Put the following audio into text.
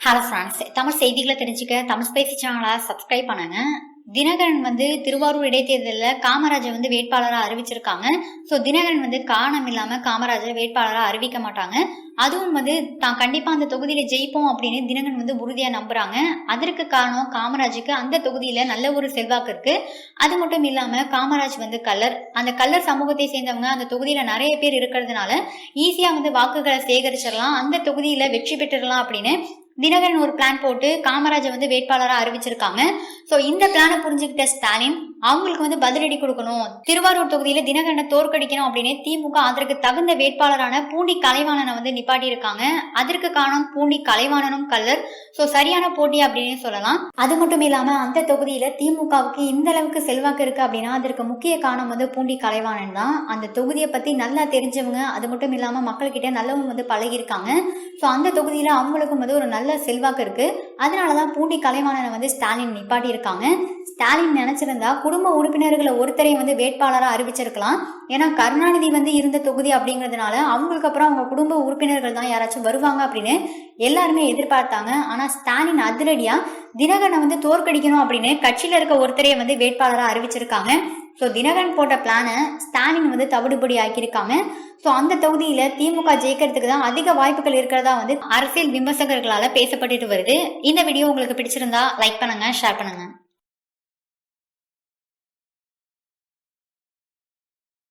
Hello friends Tamil செய்திகளை தெரிஞ்சுக்க Tamil spicy சேனலை சப்ஸ்கிரைப் பண்ணுங்க. தினகரன் வந்து திருவாரூர் இடைத்தேர்தலில் காமராஜர் வந்து வேட்பாளராக அறிவிச்சிருக்காங்க. ஸோ தினகரன் வந்து காரணம் இல்லாமல் காமராஜர் வேட்பாளராக அறிவிக்க மாட்டாங்க. அதுவும் வந்து தான் கண்டிப்பாக அந்த தொகுதியில் ஜெயிப்போம் அப்படின்னு தினகரன் வந்து உறுதியாக நம்புகிறாங்க அதற்கு காரணம் காமராஜுக்கு அந்த தொகுதியில் நல்ல ஒரு செல்வாக்கு இருக்குது அது மட்டும் இல்லாமல் காமராஜ் வந்து கல்லர் அந்த கல்லர் சமூகத்தை சேர்ந்தவங்க அந்த தொகுதியில் நிறைய பேர் இருக்கிறதுனால ஈஸியாக வந்து வாக்குகளை சேகரிச்சிடலாம். அந்த தொகுதியில் வெற்றி பெற்றுடலாம் அப்படின்னு தினகரன் ஒரு பிளான் போட்டு காமராஜை வந்து வேட்பாளராக அறிவிச்சிருக்காங்க. ஸோ இந்த பிளானை புரிஞ்சுக்கிட்ட ஸ்டாலின் அவங்களுக்கு வந்து பதிலடி கொடுக்கணும். திருவாரூர் தொகுதியில தினகரனை தோற்கடிக்கணும் அப்படின்னு திமுக அதற்கு தகுந்த வேட்பாளரான பூண்டி கலைவாணனை வந்து நிப்பாட்டி இருக்காங்க அதற்கு காரணம் பூண்டி கலைவாணனும் கல்லர் ஸோ சரியான போட்டி அப்படின்னு சொல்லலாம். அது மட்டும் இல்லாம அந்த தொகுதியில திமுகவுக்கு இந்த அளவுக்கு செல்வாக்கு இருக்கு அப்படின்னா அதற்கு முக்கிய காரணம் வந்து பூண்டி கலைவாணன் தான். அந்த தொகுதியை பத்தி நல்லா தெரிஞ்சவங்க அது மட்டும் இல்லாம மக்கள்கிட்ட நல்லவங்க வந்து பழகியிருக்காங்க. ஸோ அந்த தொகுதியில அவங்களுக்கும் வந்து ஒரு நல்ல செல்வாக்கு இருக்கு. அதனாலதான் பூண்டி கலைவாணனை வந்து ஸ்டாலின் நிப்பாட்டி இருக்காங்க ஸ்டாலின் நினைச்சிருந்தா குடும்ப உறுப்பினர்களை ஒருத்தரையும் வந்து வேட்பாளராக அறிவிச்சிருக்கலாம். ஏன்னா கருணாநிதி வந்து இருந்த தொகுதி அப்படிங்கிறதுனால அவங்களுக்கு அப்புறம் அவங்க குடும்ப உறுப்பினர்கள் தான் யாராச்சும் வருவாங்க அப்படின்னு எல்லாருமே எதிர்பார்த்தாங்க. ஆனால் ஸ்டாலின் அதிரடியாக தினகரனை வந்து தோற்கடிக்கணும் அப்படின்னு கட்சியில் இருக்க ஒருத்தரையே வந்து வேட்பாளராக அறிவிச்சிருக்காங்க. ஸோ தினகரன் போட்ட பிளானை ஸ்டாலின் வந்து தவிடுபடி ஆக்கியிருக்காங்க. ஸோ அந்த தொகுதியில் திமுக ஜெயிக்கிறதுக்கு தான் அதிக வாய்ப்புகள் இருக்கிறதா வந்து அரசியல் விமர்சகர்களால் பேசப்பட்டுட்டு வருது. இந்த வீடியோ உங்களுக்கு பிடிச்சிருந்தா லைக் பண்ணுங்க ஷேர் பண்ணுங்க.